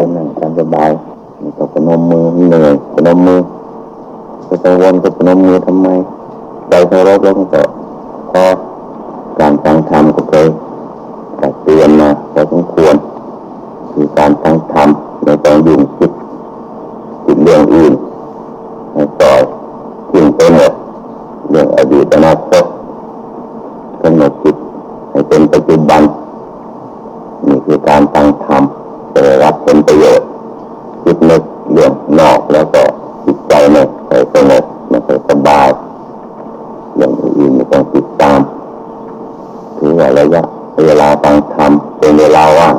ก็นั่งตามสบายไม่ต้องพนมมือเหนื่อยพนมมือจะกังวลก็พนมมือทำไมใจเคารพแล้วก็พอการฟังธรรมก็เคยตักเตือนมาพอสมควรคือการฟังธรรมไม่ต้องยุ่งคิดคิดเรื่องอื่นให้ปล่อยทิ้งไปหมดเรื่องอดีตอนาคตกำหนดจิตให้เป็นปัจจุบัน นี่คือการฟังธรรมจะได้รับผลประโยชน์คิดนึกเรื่องนอกแล้วก็จิตใจไม่ค่อยสงบไม่ค่อยสบายเรื่องอื่นไม่ต้องติดตามถือว่าระยะเวลาฟังธรรมเป็นเวลาว่าง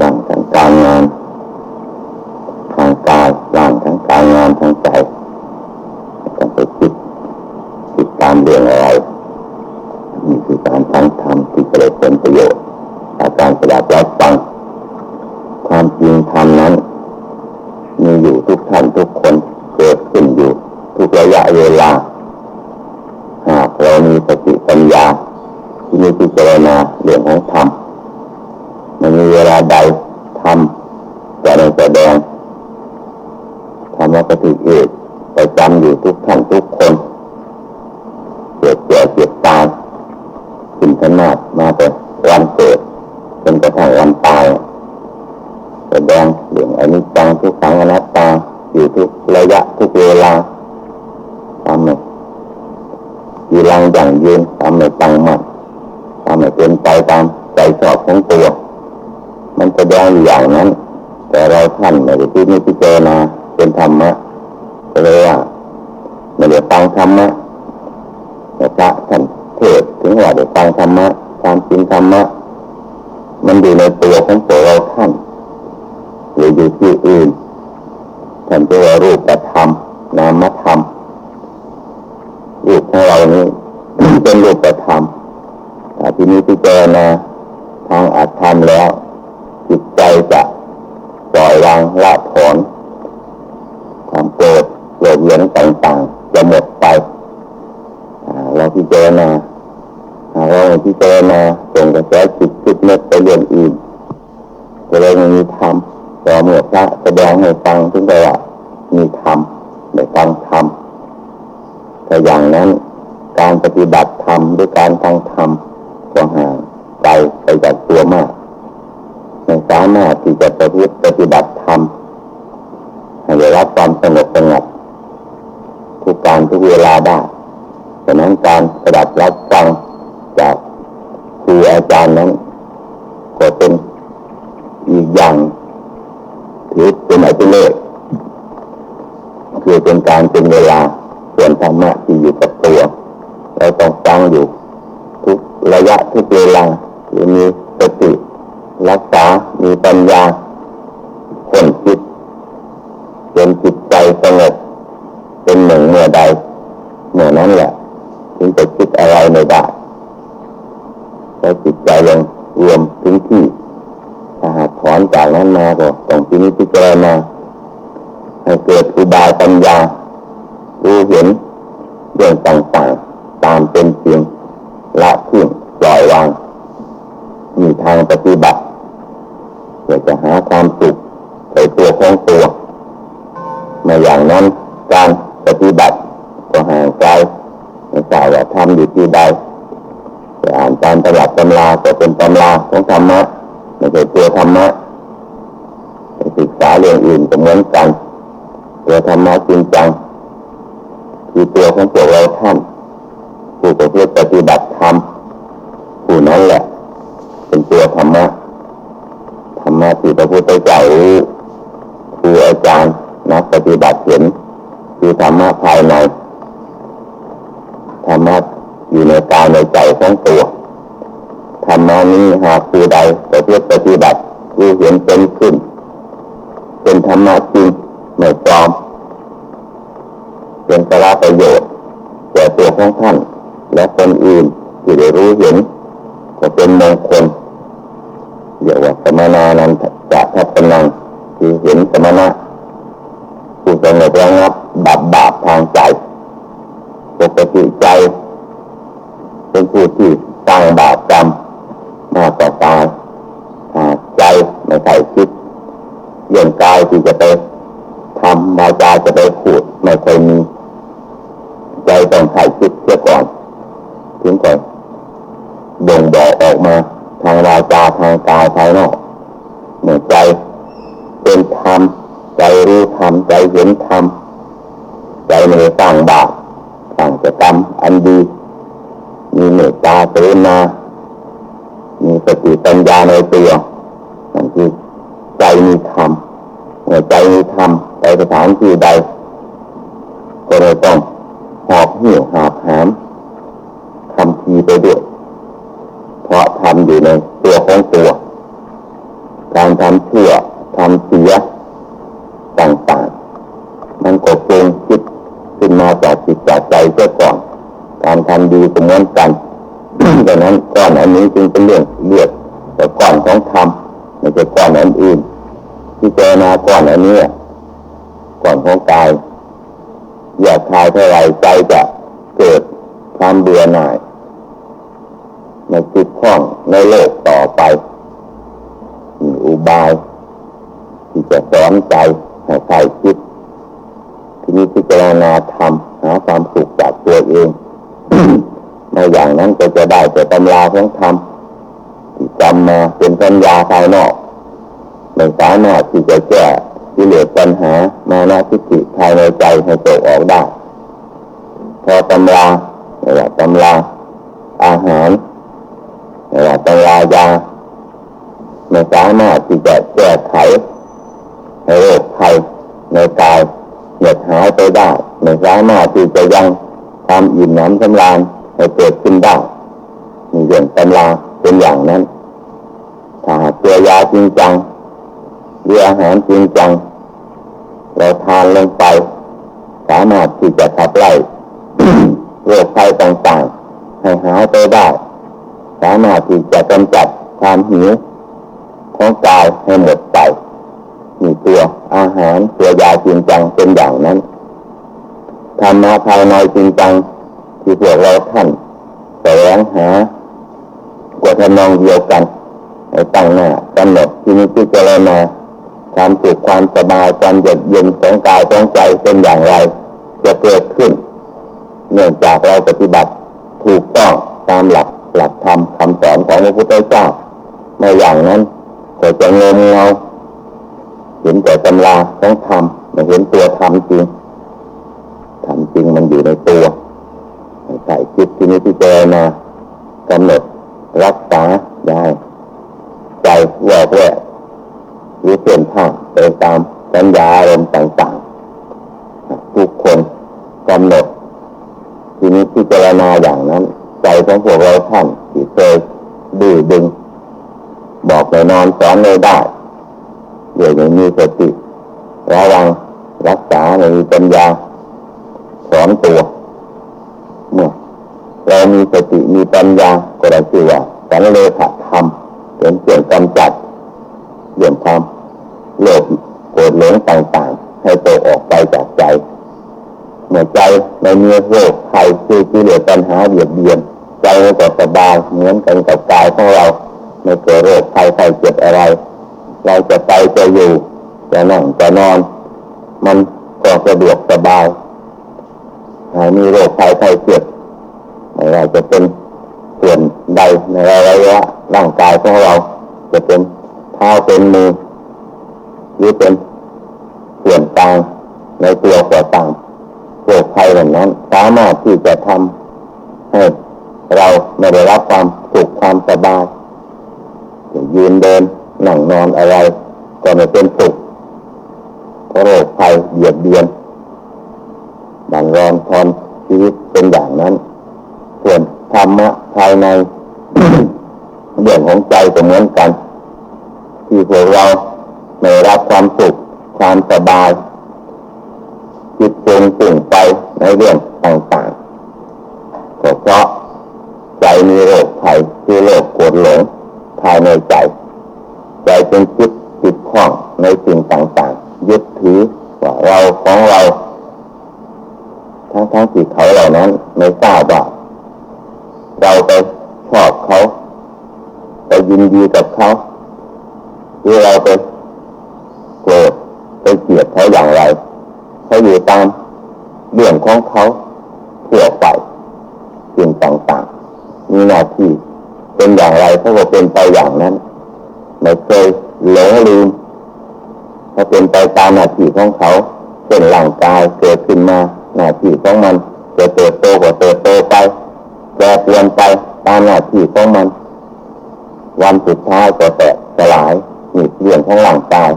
ว่างทางการงาน ทางกายว่างทางการงานทางใจไม่ต้องไปคิดติดตามเรื่องอะไร นี่คือการฟังธรรมที่จะได้ผลประโยชน์จากการสดับรับฟัง ความจริงธรรมนั้น มีอยู่ทุกท่านทุกคนเกิดขึ้นอยู่ ทุกระยะเวลา หากเรามีสติปัญญา ที่มีพิจารณาเรื่องของธรรมมันมีเวลาใดธรรมจะได้แสดงธรรมปฏิเอกประจำอยู่ทุกท่านทุกคนเกิดแก่เจ็บตายขึ้นขนาดมาแต่วันเกิดจนกระทั่งวันตายแสดงเรื่องอนิจจังทุกขังอนัตตาอยู่ทุกระยะทุกเวลาทำให้ยีรังอย่างยืนทำให้ตั้งมั่นทำให้ เป็นไปตามใจชอบของตัว มันแสดงอยู่อย่างนั้น แต่เราท่านไม่ได้พิจิตรพิจารณาเป็นธรรมะเลยว่าไม่ได้ฟังธรรมะแต่พระท่านเทศถึงว่าได้ฟังธรรมะความจริงธรรมะมันอยู่ในตัวของตัวเราท่านหรืออยู่ที่อื่นท่านจะว่ารูปธรรมนามธรรมรูปของเรานี้เป็นรูปธรรมแต ทีนี้พิจารณาทางอาธรรมแล้ว จิตใจจะปล่อยวางละถอนความโกรธโกรธเย็นต่างๆจะหมดไปเราพิจารณาเราพิจารณาส่งกระแสจิตคิดนึกไปเรื่องอื่นจะเลยมีธรรมต่อเมื่อพระแสดงให้ฟังถึงได้ว่ามีธรรมได้ฟังธรรมแต่อย่างนั้นการปฏิบัติธรรมด้วยการฟังธรรม ไปจากตัวมากไม่สามารถที่จะปฏิบัติปฏิบัติธรรมให้ได้รับความสงบสงบทุกการทุกเวลาได้ฉะนั้นการประดับรับฟังจากครูอาจารย์นั้น ก็เป็นอีกอย่างถือเป็นอัติเลกคือเป็นการเป็นเวลาส่วนธรรมะที่อยู่กับตัวเราต้องฟังอยู่ ทุกระยะทุกเวลาคือมีสติรักษา มีปัญญาคนคิดจนจิตใจสงบเป็นหนึ่งเมื่อใดเมื่อนั้นแหละถึงจะคิดอะไรไม่ได้ถ้าจิตใจยังรวมถึงที่ถ้าหากถอ นจากนั้นมาก็ต้องที่นี้พิจารณาให้เกิดอุบายปัญญารู้เห็นเรื่องต่างๆตามเป็นจริงละทิ้งปล่อยวางมีทางปฏิบัติเพื่อจะหาความสุขในตัวของตัวมาอย่างนั้นการปฏิบัติก็ห่างไกลไม่ทราบว่าทำอยู่ที่ใดแต่อ่านตามตำรับตำราก็เป็นตำราของธรรมะไม่ใช่ตัวธรรมะไปศึกษาเรื่องอื่นก็เหมือนกันตัวธรรมะจริงจังคือตัวของตัวเราท่านผู้ประพฤติปฏิบัติธรรมผู้นั้นแหละ เป็นตัวธรรมะธรรมะที่พระพุทธเจ้ารู้ครูอาจารย์นักปฏิบัติเห็นคือธรรมะภายในธรรมะอยู่ในกายในใจของตัวธรรมะนี้หากผู้ใดประพฤติปฏิบัติรู้เห็นเป็นขึ้น เป็นธรรมะจริงไม่ปลอม เป็นสาระประโยชน์แก่ตัวของท่าน และคนอื่นที่ได้รู้เห็นก็เป็นมงคลเรียกว่าสมณานันจะทัศนังคือเห็นสมณะผู้สงบระงับบาปบาปทางใจปกติใจ เป็นผู้ที่สร้างบาปกรรมมากกว่าตายหากใจไม่ใส่คิด บ่งบอกออกมา ทางวาจาทางกายภายนอก เมื่อใจเป็นธรรมใจรู้ธรรมใจเห็นธรรมใจไม่ได้ตั้งบาปตั้งจะกรรมอันดีมีเมตตาเตนามีสติปัญญาในตัวนั่นคือใจมีธรรมเมื่อใจมีธรรมไปสถานที่ใดก็เลยต้องหอบหิ้วหาบหามทำทีไปด้วยเพราะทำอยู่ในตัวของตัว การทำเชื่อทำเสียต่างๆ มันก็ปรุงคิดขึ้นมาจากจิตจากใจเสียก่อน การทำดีก็เหมือนกันดังนั้นก้อนอันนี้จึงเป็นเรื่องเลือดแต่ก้อนของธรรมไม่ใช่ก้อนอันอื่นที่เจรณาก้อนอันนี้ก้อนของกายอยากทายเท่าไรใจจะเกิดความเบื่อหน่ายในจิตข้องในโลกต่อไป บาย ที่จะสอนใจให้ใครคิดที่นี้พิจารณาทำหาความสุขจากตัวเองในอย่างนั้นก็จะได้แต่ตำราของธรรมที่จำมาเป็นปัญญาภายนอกไม่สามารถที่จะแก้กิเลสปัญหามานาทิฏฐิภายในใจให้ตกออกได้ พอตำราไม่ว่าตำราอาหารไม่ว่าตำรายา ไม่สามารถที่จะแก้ไขให้โรคภัยในกายเหยียดหายไปได้ไม่สามารถที่จะยังความอิ่มหนำสำราญให้เกิดขึ้นได้มีเรื่องตำราเป็นอย่างนั้นถ้าหากตัวยาจริงจังหรืออาหารจริงจัง เราทานลงไป สามารถที่จะขับไล่โรคภัยต่างๆให้หายไปได้ สามารถที่จะกำจัดความหิว ของกายให้หมดไปมีตัวอาหารตัวยาจริงจังเป็นอย่างนั้นธรรมะภายในจริงจังที่พวกเราท่านแสวงหากว่าทำนองเดียวกันให้ตั้งหน้ากำหนดที่นี้พิจารณาความสุขความสบายความเย็นเย็นของกายของใจเป็นอย่างไร จะเกิดขึ้น เนื่องจากเราปฏิบัติถูกต้องตามหลักหลักธรรมคำสอนของพระพุทธเจ้าในอย่างนั้น ก็จะเงมเงาเห็นแต่ตำราของธรรมไม่เห็นตัวธรรมจริงธรรมจริงมันอยู่ในตัวใส่จิตที่นี้ที่เจอมากำหนดรักษาได้ ใจแวกแวกหรือเปลี่ยนท่าไปตามสัญญาอารมณ์ต่างๆ ทุกคนกำหนด ทีนี้พิจรณาอย่างนั้น ใจของพวกเราท่านที่เคยดื้อดึง บอกไปนอนสอนเลยได้เดี๋ยวมีสติระวังรักษาในมีปัญญาสอนตัวเมื่อเรามีสติมีปัญญาก็ได้ชื่อว่าสันเลขธรรมเป็นเกี่ยงกำจัดเรื่องความโลภโกรธหลงต่างๆ ให้ตัวออกไปจากใจเมื่อใจในมีโรคภัยคือกิเลสปัญหาเบียดเบียนใจก็สบายเหมือนกันกับกายของเรา ไม่เกิดโรคภัยไข้เจ็บอะไร เราจะไปจะอยู่จะนั่งจะนอน มันก็สะดวกสบายหายมีโรคภัยไข้เจ็บไม่ว่าจะเป็นส่วนใดในระยะร่างกายของเรา จะเป็นเท้าเป็นมือหรือเป็นส่วนต่างในตัวก็ตามโรคภัยเหล่านั้น สามารถที่จะทำให้เราไม่ได้รับความสุขความสบาย ยืนเดินนั่งนอนอะไร ก็ไม่เป็นสุขเพราะโรคภัยเบียดเบียนบันรอนทอนชีวิตเป็นอย่างนั้น ส่วนธรรมะภายในเรื่องของใจก็เหมือนกัน ที่พวกเราไม่รับความสุขความสบายจิตปรุงปุ่งไปในเรื่องต่างๆก็เพราะใจมีโรคภัยคือโรคกรธหลง ภายในใจ ใจเป็นจิตติดข้องในสิ่งต่างๆ ยึดถือว่าเราของเรา ทั้งทั้งที่เขาเหล่านั้นไม่ทราบว่าเราไปชอบเขาไปยินดีกับเขาหรือเราไปโกรธไปเกลียดเขาอย่างไรเขาอยู่ตามเรื่องของเขาทั่วไปสิ่งต่างๆ มีหน้าที่ เป็นอย่างไรเขาก็เป็นไปอย่างนั้นไม่เคยหลงลืมเขาเป็นไปตามหน้าที่ของเขาเป็นร่างกายเกิดขึ้นมาหน้าที่ของมันจะเติบโตก็เติบโตไปแปรเปลี่ยนไปตามหน้าที่ของมัน วันสุดท้ายก็แตกสลายนี่เรื่องของร่างกาย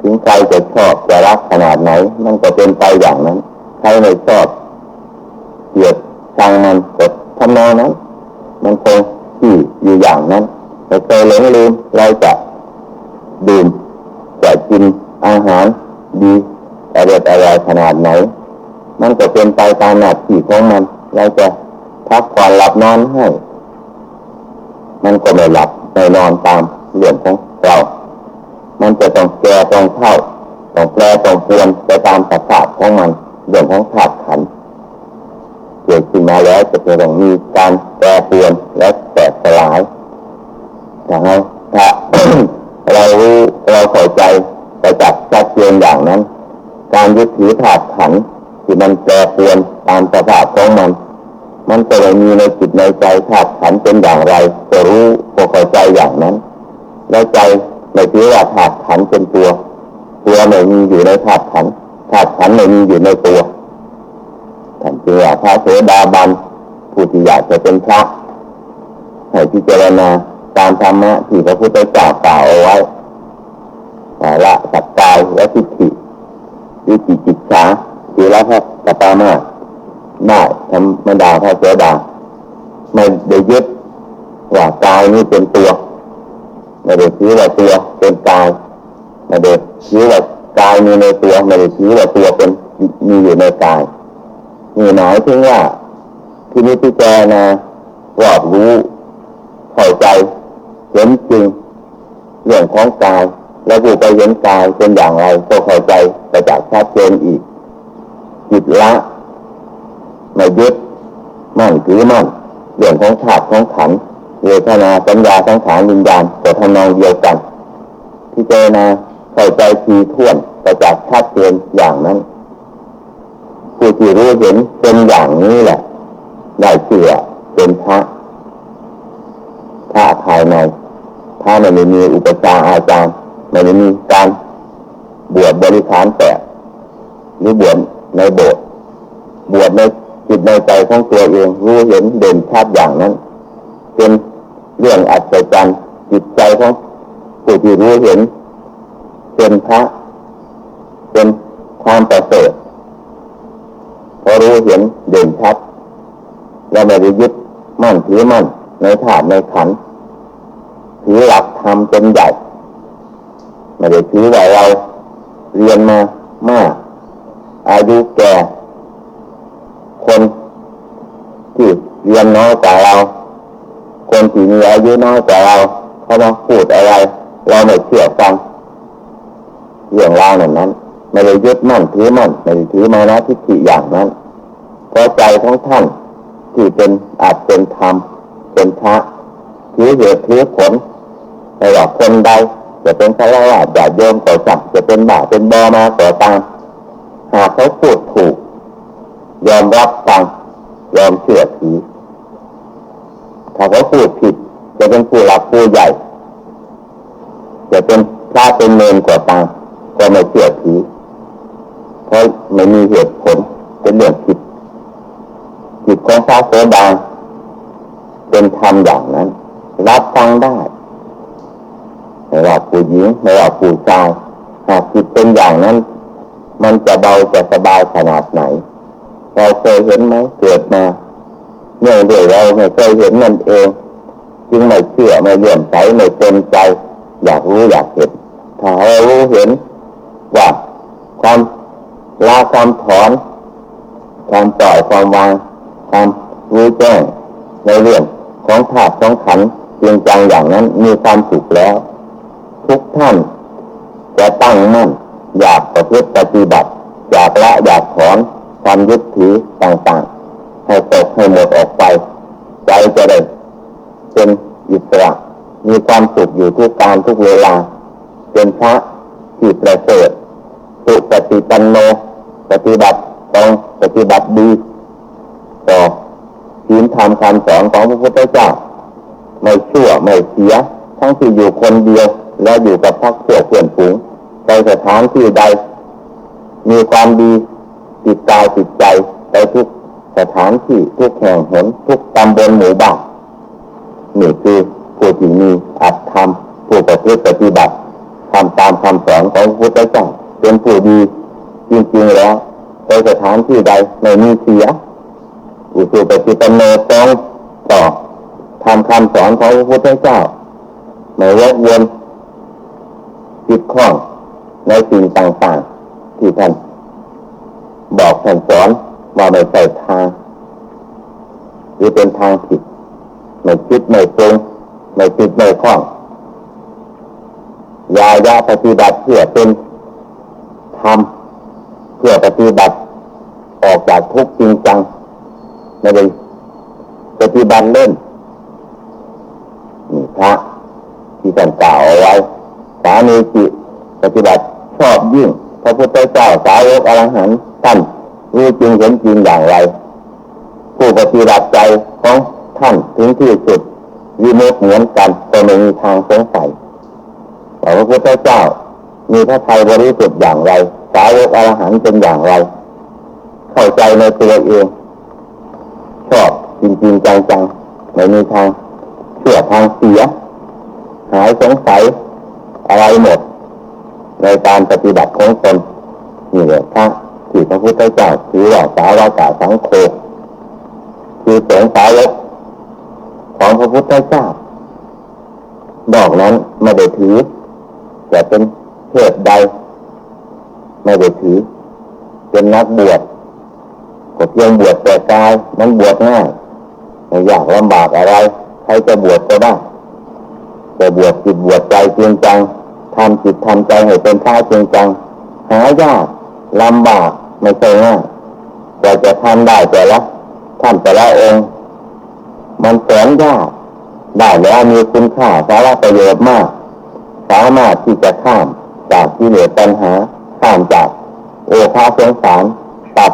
ถึงใครจะช อบจะรักขนาดไหน มันก็เป็นไปอย่างนั้น ใครไม่ชอบเกลียดชังมันก็ทำนองนั้น มันคงที่อยู่อย่างนั้นไม่เคยหลงลืมเราจะดื่มจะกินอาหารดีอร่อยอร่อยขนาดไหน มันก็เป็นไปตามหน้าที่ของมัน เราจะพักผ่อนหลับนอนให้ มันก็ไม่หลับไม่นอนตามเรื่องของเรา มันจะต้องแก่ต้องเข้า ต้องแปรต้องเปลี่ยนไปตามสภาพของมันเรื่องของธาตุขันเกิดขึ้นมาแล้วจะต้องมีการแปรเปลี่ยนและแตกสลายอย่างนั้นถ้าเรารู้เราเข้าใจไปจับชัดเจนอย่างนั้น การยึดถือธาตุขันที่มันแปรเปลี่ยนตามสภาพของมัน มันจะม่มีในจิตในใจธาตุขันเป็นอย่างไรจะรู้ก็เข้าใจอย่างนั้นแล้วใจไม่ถือว่าธาตุขันเป็นตัว ตัวไม่มีอยู่ในธาตุขันธาตุขันไม่มีอยู่ในตัวท่านจึงว่าพระโสดาบันผู้ที่อยากจะเป็นพระให้พิจารณาตามธรรมะที่พระพุทธเจ้ากล่าวเอาไว้แต่ละสัจกายและทิฏฐิวิจิกิจฉาทีละพระกปามาได้ธรรมดาพระโสดาไม่ได้ยึดว่ากายนี้เป็นตัวไม่ได้ถือว่าตัวเป็นกาย ไม่ได้ถือว่ากายมีในตัวไม่ได้ถือว่าตัวเป็นมีอยู่ในกายนี่หมายถึงว่าที่นี้พิจารณารอบรู้เข้าใจเห็นจริงเรื่องของกายแล้วผู้ไปเห็นกายเป็นอย่างไรก็เข้าใจประจักษ์ชัดเจนอีกจิตละไม่ยึดมั่นถือมั่นเรื่องของธาตุของขันเวทนาสัญญาสังขารวิญญาณก็ทำนองเดียวกันพิจารณา เข้าใจทีท่วนประจักษ์ชัดเจนอย่างนั้นผู้ที่รู้เห็นเป็นอย่างนี้แหละ ได้เชื่อเป็นพระพระภายในพระไม่มีอุปชาอาจารย์ไม่มีการบวชบริขารแปดหรือบวชในโบสถ์บวชในจิตในใจของตัวเองรู้เห็นเด่นชัดอย่างนั้นเป็นเรื่องอัศจรรย์จิตใจของผู้ที่รู้เห็น เป็นพระ เป็นความประเสริฐพอรู้เห็นเด่นชัดเราไม่ได้ยึดมั่นถือมั่นในถาดในขันถือหลักธรรมเป็นใหญ่ไม่ได้ถือว่าเราเรียนมามาก อายุแก่คนที่เรียนน้อยกว่าเรา คนที่มีอายุน้อยกว่าเราเขามาพูดอะไร เราไม่เชื่อฟัง เรื่องราวนั้นนั้นไม่ได้ยึดมั่นถือมั่นไม่ได้ถือมานะทิฏฐิอย่างนั้นเพราะใจของท่านที่เป็นอาจเป็นธรรมเป็นพระถือเหตุถือผลไม่ว่าคนใดจะเป็นพระราชาโยมก่อสักจะเป็นบ่าเป็นบอมาก่อตามหากเขาพูดถูก ยอมรับฟังยอมเชื่อถือถ้าเขาพูดผิด จะเป็นผู้หลักผู้ใหญ่ จะเป็นพระเป็นเนรกว่าตาม ก็ไม่เชื่อถือเพราะไม่มีเหตุผลเป็นเรื่องผิดจิตของพระโสดาเป็นธรรมอย่างนั้น รับฟังได้ไม่ว่าผู้หญิงไม่ว่าผู้ชายหากจิตเป็นอย่างนั้น มันจะเบาจะสบายขนาดไหน เราเคยเห็นไหมเกิดมาเนื่องด้วยเราไม่เคยเห็นนั่นเอง จึงไม่เชื่อไม่เลื่อมใสไม่เต็มใจ อยากรู้อยากเห็นถ้าเรารู้เห็น ว่าความลาความถอน ความปล่อยความวางความรู้แจ้งในเรื่องของธาตุของขันธ์จริงจังอย่างนั้นมีความสุขแล้ว ทุกท่านจะตั้งมั่นอยากประพฤติปฏิบัติอยากละอยากถอนความยึดถือต่างๆ ให้ตกให้หมดออกไป ใจจะได้เป็นอิสระมีความสุขอยู่ทุกการทุกเวลา เป็นพระ ที่ประเสริฐสุปฏิปันโน ปฏิบัติตรงปฏิบัติดีต่อศีลธรรมคำสอนของพระพุทธเจ้า ไม่ชั่วไม่เสีย ทั้งที่อยู่คนเดียวและอยู่กับพักพวกเพื่อนฝูงในสถานที่ใด มีความดีติดกาติดใจไปทุกสถานที่ทุกแห่งหนทุกตำบลหมู่บ้านนี่คือผู้ที่มีอัตธรรมผู้ประพฤติปฏิบัติ ทำตามคำสอนของพระพุทธเจ้าเป็นผู้ดีจริงๆแล้วในสถานที่ใดไม่มีเสียอุสุปฏิปโนตรงต่อทำคำสอนของพระพุทธเจ้าไม่วกวนจิตข้องในสิ่งต่างๆ ที่ท่านบอกท่านสอนว่าไม่ใช่ทาง หรือเป็นทางผิดไม่คิดไม่ตรงไม่คิดไม่คล้อง ยายาปฏิบัติเพื่อเป็นธรรมเพื่อปฏิบัติออกจากทุกข์จริงจังไม่ได้ปฏิบัติเล่นนี่พระที่ท่านกล่าวเอาไว้สามีจิตปฏิบัติชอบยิ่งพระพุทธเจ้าสาวกอรหันต์ท่านรู้จริงเห็นจริงอย่างไร ผู้ปฏิบัติใจของท่านถึงที่สุดวิมุตเหมือนกันก็ไม่มีทางสงสัย แต่พระพุทธเจ้า มีพระทัยบริสุทธิ์อย่างไร สาวกอรหันต์เป็นอย่างไร เข้าใจในตัวเองชอบจริงจริงจังจังไม่มีทางเชื่อทางเสีย หายสงสัยอะไรหมด ในการปฏิบัติของตนนี่แหละพระที่พระพุทธเจ้าถือว่าสาวกาสังโฆคือสงสาวกของพระพุทธเจ้าบอกนั้นไม่ได้ถือ จะเป็นเพศใดไม่ได้ถือ เป็นนักบวชก็เพียงบวชแต่กายมันบวชง่ายไม่ยากลำบากอะไร ใครจะบวชก็ได้แต่บวชจิตบวชใจจริงจังทำจิตทำใจให้เป็นพระจริงจังหายากลำบากไม่ใช่ง่ายแต่จะทำได้แต่ละท่านแต่ละองค์มันแสนยากได้แล้วมีคุณค่าสาระประโยชน์มาก สามารถที่จะข้ามจากที่เหลือปัญหาข้ามจากโอภาสงสารตัด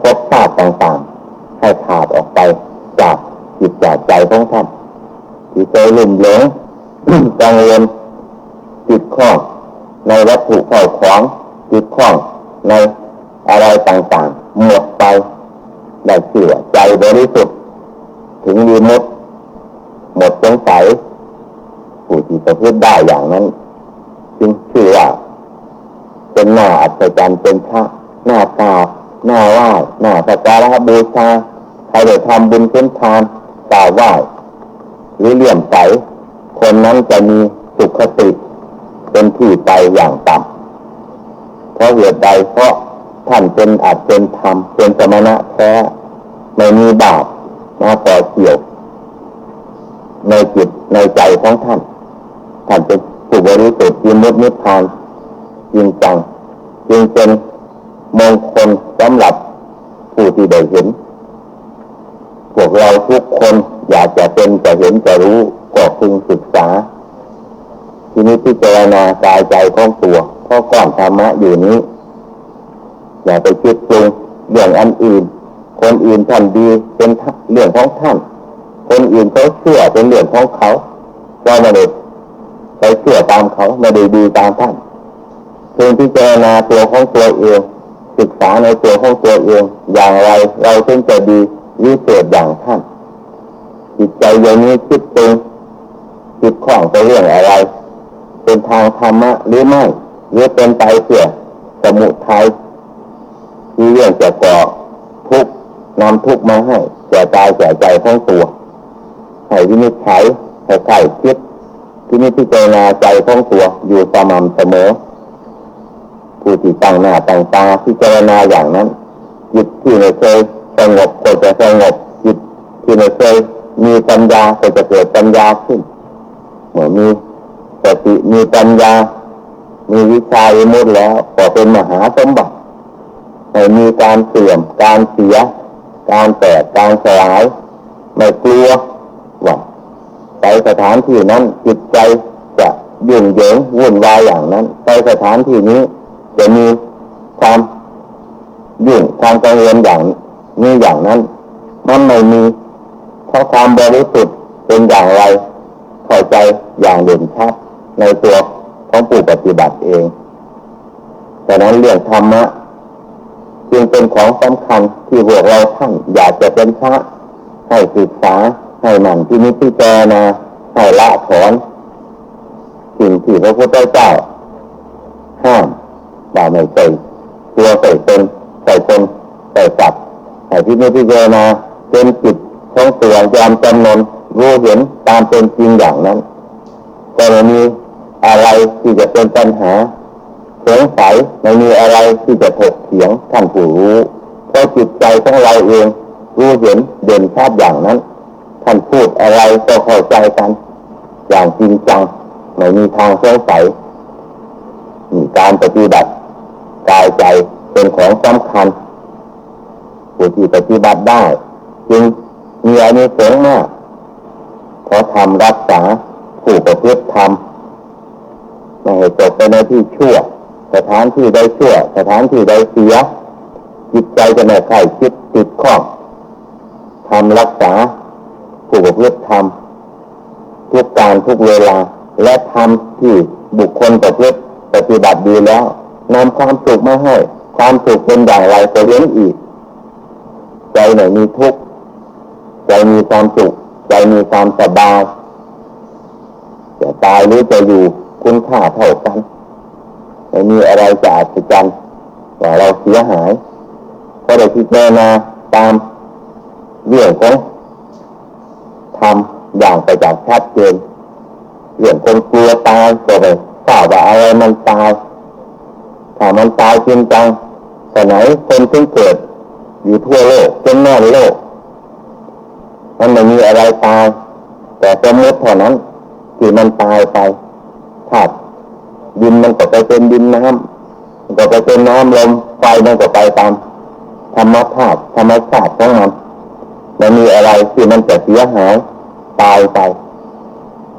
ภพชาติต่างๆ ให้ขาดออกไปจากจิตจากใจของท่านที่เคยลุ่มหลงกังวลจิตข้องในวัตถุเข้าของจิตข้องในอะไรต่างๆ หมดไปได้เสื่อใจบริสุทธิ์ถึงมีมุดหมดสงสัย ผู้ที่ประพฤติได้อย่างนั้น จึงชื่อว่าเป็นหน้าอัศจรรย์เป็นพระหน้าตาหน้าไหว้หน้าสักการะบูชาใครได้ทำบุญเป็นทานกล่าวไหว้หรือเลี่ยมใสคนนั้นจะมีสุขติเป็นที่ไปอย่างต่ำเพราะเหตุใดเพราะท่านเป็นอาจเป็นธรรมเป็นสมณะแท้ไม่มีบาปมาต่อเกี่ยว ในจิตในใจของท่าน ท่านเป็นผู้บริสุทธิ์ยิมุตนิพพานจริงจังจึงเป็นมงคลสำหรับผู้ที่ได้เห็น พวกเราทุกคนอยากจะเป็นจะเห็นจะรู้ก็พึงศึกษา ทีนี้พิจารณากายใจของตัวเพราะก่อนธรรมะอยู่นี้ อย่าไปคิดปรุงเรื่องอันอื่น คนอื่นท่านดีเป็นเรื่องของท่าน คนอื่นเขาเชื่อเป็นเรื่องของเขาเราไม่ได้ ไปเชื่อตามเขาไม่ได้ดีตามท่านเพียงพิจารณาตัวของตัวเองศึกษาในตัวของตัวเองอย่างไรเราจึงจะดีวิเศษอย่างท่านจิตใจอย่างนี้คิดปรุงจิตข้องไปเรื่องอะไร เป็นทางธรรมะหรือไม่หรือเป็นไปเพื่อสมุทัยที่เรื่องจะก่อทุกนำทุกมาให้แก่กายแก่ใจของตัวให้วินิจฉัยให้ใครคิด ที่นี่พิจารณาใจของตัวอยู่สม่ำเสมอผู้ที่ตั้งหน้าตั้งตาพิจารณาอย่างนั้นจิตที่ไม่เคยสงบก็จะสงบจิตที่ไม่เคยมีปัญญาก็จะเกิดปัญญาขึ้นเมื่อมีสติมีปัญญา มีวิชาวิมุตแล้วก็เป็นมหาสมบัติไม่มีการเสื่อมการเสีย การแตกการสลายไม่กลัวว่า ไปสถานที่นั้นจิตใจจะยุ่งเหยิงวุ่นวายอย่างนั้น ไปสถานที่นี้จะมีความยุ่งความกังวลอย่างนี้อย่างนั้น มันไม่มีเพราะความบริสุทธิ์เป็นอย่างไรอย่างเด่นชัดในตัวของผู้ปฏิบัติเองดังนั้นเรื่องธรรมะจึงเป็นของสำคัญที่พวกเราท่านอยากจะเป็นพระให้ศึกษา ให้หมั่นที่นิพพิจารณาให้ละถอนสิ่งที่พระพุทธเจ้าห้ามว่าไม่ใส่ตัวใส่ตนใส่ตนใส่สัตว์ให้ที่นิพพิจารณาเป็นจิตของตัวยามจำนนรู้เห็นตามเป็นจริงอย่างนั้นก็ไม่มีอะไรที่จะเป็นปัญหาสงสัยไม่มีอะไรที่จะถกเถียงท่านผู้รู้เพราะจิตใจของเราเองรู้เห็นเด่นชัดอย่างนั้น ท่านพูดอะไรก็เข้าใจกัน อย่างจริงจังไม่มีทางสงสัยมีการปฏิบัติกายใจเป็นของสำคัญผู้ที่ปฏิบัติได้ จึงมีอานิสงส์มากขอทำรักษาผู้ประพฤติธรรมไม่ให้ตกไปในที่ชั่ว สถานที่ใดชั่ว สถานที่ใดเสียจิตใจจะไม่ใครคิดติดข้องทำรักษา ผู้ประพฤติธรรมทุกการทุกเวลา และทำที่บุคคลประพฤติปฏิบัติดีแล้วนำความสุขมาให้ ความสุขเป็นอย่างไรก็เลี้ยงอีก ใจไหนมีทุกข์ใจมีความสุขใจมีความสบายจะตายหรือจะอยู่คุณค่าเท่ากันไม่มีอะไรจะอัศจรรย์ว่าเราเสียหายเพราะได้พิจารณาตามเรื่องของ ทำอย่างไปจากชัดเจนเรื่องคนกลัวตายก็ไปทราบว่าอะไรมันตายถ้ามันตายจริงจังแต่ไหนคนที่เกิด อยู่ทั่วโลกเป็นแม่โลก มันไม่มีอะไรตาย แต่สมมติเท่านั้นที่มันตายไปธาตุดินมันก็ไปเป็นดินน้ำก็ไปเป็นน้ำลมไฟมันก็ไปตามธรรมชาติธรรมชาติของมัน มันมีอะไรที่มันจะเสียหายตายไป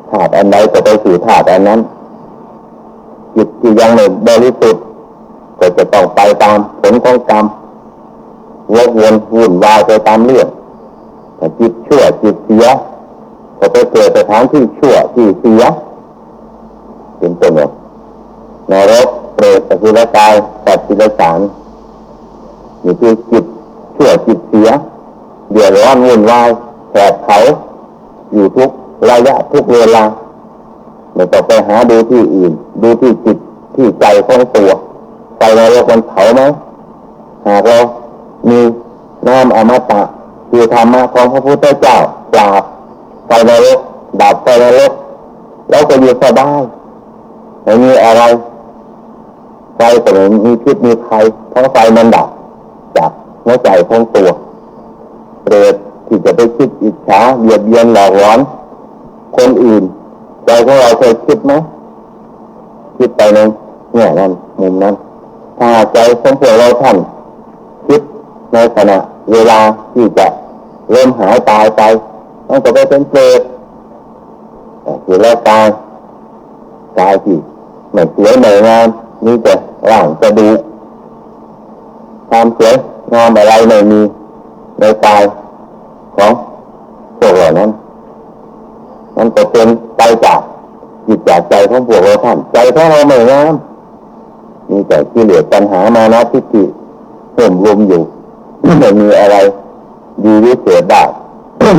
ธาตุอันใดก็ไปสู่ธาตุอันนั้นจิตที่ยังไม่บริสุทธิ์ก็จะต้องไปตามผลของกรรมวกวนวุ่นวายไปตามเรื่องถ้าจิตชั่วจิตเสียก็ไปเกิดสถานที่ชั่วที่เสียเป็นต้นว่นรกเปรตอสุรกายสัตว์สิรสารนี่คือจิตชั่วจิตเสีย เดือดร้อนวุ่นวายแผดเผาอยู่ทุกระยะทุกเวลาไม่ต้องไปหาดูที่อื่น ดูที่จิตที่ใจของตัวไปนรกมันเผาไหมหากเรามีน้ำอมตะคือธรรมะของพระพุทธเจ้าปราบไฟนรกดับไฟนรกเราก็อยู่สบายไม่มีอะไรไฟก็ไม่มีพิษมีภัยเพราะไฟมันดับจากหัวใจของตัว เปรตที่จะไปคิดอิจฉาเบียดเบียนหลอกหลอนคนอื่นใจของเราเคยคิดไหมคิดไปในเนี่ยนั้นมุมนั้นถ้าใจของพวกเราท่านคิดในขณะเวลาที่จะเริ่มหายตายไปมันก็ไปเป็นเปรตคือแล้วตายตายที่ไม่สวยไม่งามมีแต่ร่างจะดูความสวยงามอะไรไม่มี ในกายของพวกเรานั้น มันก็เป็นไปจากจิตจากใจของพวกเราท่านใจของเราไม่งามมีแต่กิเหลสปัญหามานะทิฏฐิเพิ่มรวมอยู่ไม่มีอะไรดีวิเศษได้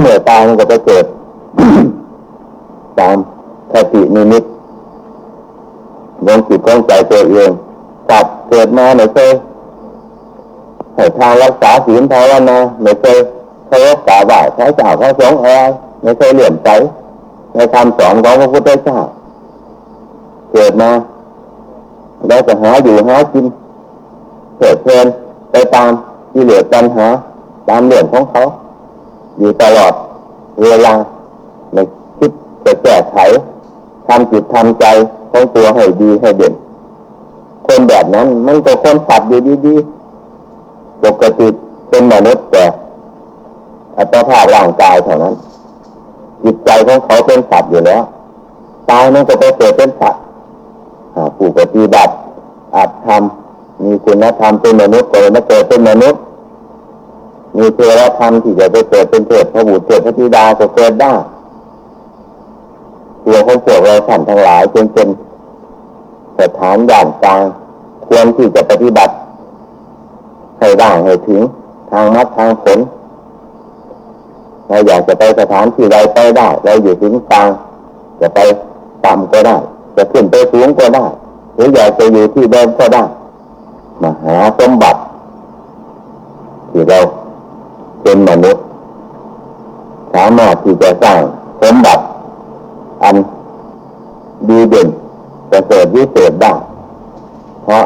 เมื่อตายมันก็ไปเกิดตามคตินิมิตดวงจิตของใจตัวเองสัตว์เกิดมาไม่เคย ให้ทางรักษาศีลภาวนาไม่เคยเคารพกราบไหว้พระเจ้าพระสงฆ์อะไรไม่เคยเหลื่อมใจในคำสอนของพระพุทธเจ้าเกิดมาเราจะหาอยู่หากินเกิดเพลินไปตามที่เหลือปัญหาตามเรื่องของเขา อยู่ตลอดเวลาในคิดจะแก้ไขทำจิตทำใจของตัวให้ดีให้เด่น คนแบบนั้นมันก็คนสัตว์อยู่ดีๆ ปกติเป็นมนุษย์แต่อัตภาพร่างกายเท่านั้น จิตใจของเขาเป็นสัตว์อยู่แล้วตายมันก็ไปเกิดเป็นสัตว์ผู้ปฏิบัติอาจทำมีคุณธรรมเป็นมนุษย์ก็เลยมาเกิดเป็นมนุษย์ มีเทวธรรมที่จะไปเกิดเป็นเทพพระบุตรเทพธิดาก็เกิดได้ตัวของพวกเราท่านทั้งหลายจึงเป็นสถานด่านกลางควรที่จะปฏิบัติ ให้ได้ให้ถึง ทางมัดทางผลเราอยากจะไปสถานที่ใดไปได้เราอยู่ถึงกลางจะไปต่ำก็ได้ จะขึ้นไปสูงก็ได้ หรืออยากจะอยู่ที่เดิมก็ได้มาหาสมบัติที่เราเป็นมนุษย์สามารถที่จะสร้างสมบัติ อันดีเด่นประเสริฐวิเศษได้เพราะ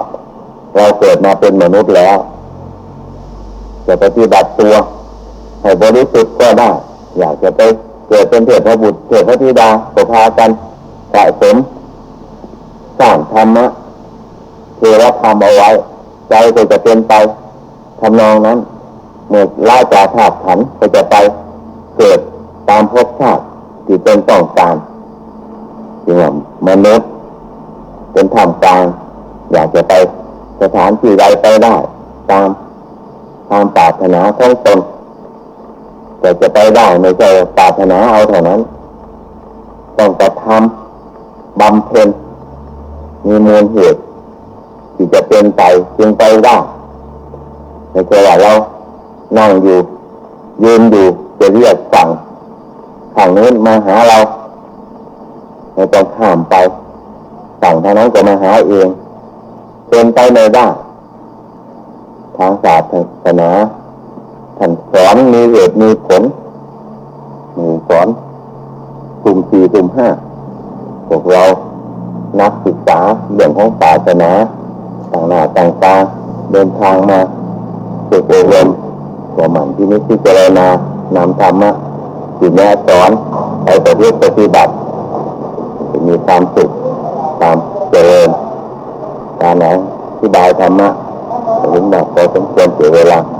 เราเกิดมาเป็นมนุษย์แล้ว จะปฏิบัติตัว ให้บริสุทธิ์ก็ได้ อยากจะไปเกิดเป็นเทพบุตรเทพธิดาก็พากันสะสมสร้างธรรมะเทวธรรมเอาไว้ ใจก็จะเป็นไปทำนองนั้นเมื่อล่าจากธาตุขันก็จะไปเกิดตามภพชาติที่เป็นต้องการจึงว่ามนุษย์เป็นธรรมกลางอยากจะไปสถานที่ใดไปได้ตาม ความปรารถนาของตนแต่จะไปได้ไม่ใช่ปรารถนาเอาเท่านั้น ต้องกระทำบำเพ็ญมีมูลเหตุที่จะเป็นไปจึงไปได้ไม่ใช่ว่าเรานั่งอยู่ยืนอยู่จะเรียกสั่งสั่งนู้นมาหาเราไม่ต้องข้ามไปสั่งทางนั้นก็มาหาเองเป็นไปไม่ได้ ทางศาสนาท่านสอนมีเหตุมีผลหนึ่งสอนกลุ่มสี่กลุ่มห้าพวกเรานักศึกษาเรื่องของศาสนาต่างหน้าต่างตาเดินทางมาฝึกอบรมตัวหมันที่นิพพิจารณานำธรรมะที่แนะสอนไปปฏิบัติปฏิบัติจะมีความสุขความเจริญการไหนที่บายธรรมะ ถึงแบบพอสมควรเสียเวลาเอาละ